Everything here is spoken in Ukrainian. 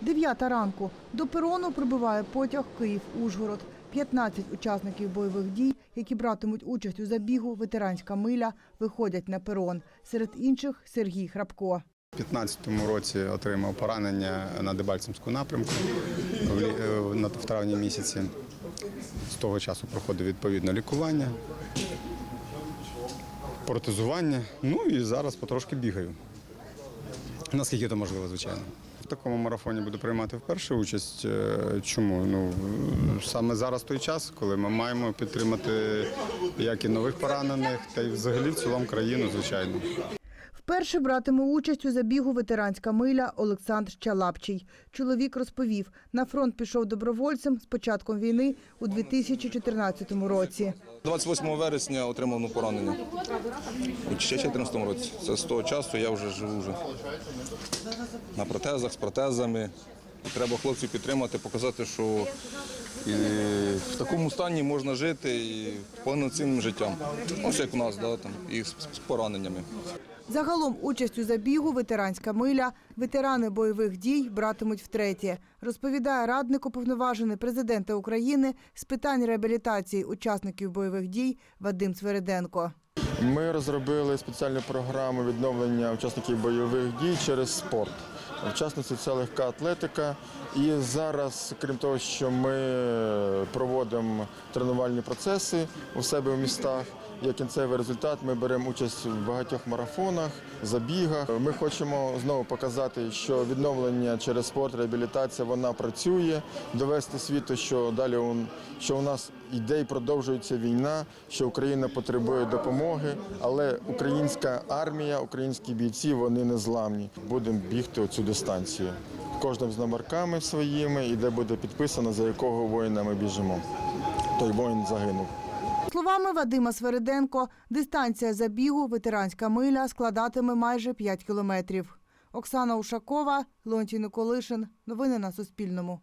Дев'ята ранку. До перону прибуває потяг Київ-Ужгород. 15 учасників бойових дій, які братимуть участь у забігу «Ветеранська миля», виходять на перон. Серед інших Сергій Храпко. У 2015 році отримав поранення на Дебальцевську напрямку е, в травні місяці. З того часу проходив відповідне лікування, протезування. Ну і зараз потрошки бігаю. Наскільки це можливо, звичайно. Такому марафоні буду приймати вперше участь. Е, Чому? Ну саме зараз той час, коли ми маємо підтримати як і нових поранених, та й взагалі в цілому країну, звичайно. Вперше братиме участь у забігу «Ветеранська миля» Олександр Чалапчий. Чоловік розповів, на фронт пішов добровольцем з початком війни у 2014 році. 28 вересня отримав ну, поранення. У 2014 році. Це з того часу я вже живу вже на протезах, з протезами. Треба хлопців підтримати, показати, що і в такому стані можна жити і повноцінним життям. Ось як у нас, да, там, і з, з пораненнями. Загалом участь у забігу «Ветеранська миля» ветерани бойових дій братимуть втретє, розповідає радник уповноважений президента України з питань реабілітації учасників бойових дій Вадим Свереденко. Ми розробили спеціальну програму відновлення учасників бойових дій через спорт. В частності це легка атлетика. І зараз, крім того, що ми проводимо тренувальні процеси у себе в містах, як кінцевий результат ми беремо участь в багатьох марафонах, забігах. Ми хочемо знову показати, що відновлення через спорт, реабілітація вона працює, довести світу, що далі он- що у нас йде і продовжується війна, що Україна потребує допомоги, але українська армія, українські бійці вони не зламні. Будемо бігти оцю дистанцію. Кожним з номерками своїми, і де буде підписано, за якого воїна ми біжимо. Той воїн загинув. Словами Вадима Свереденко, дистанція забігу «Ветеранська миля» складатиме майже 5 кілометрів. Оксана Ушакова, Леонтій Николишин. Новини на Суспільному.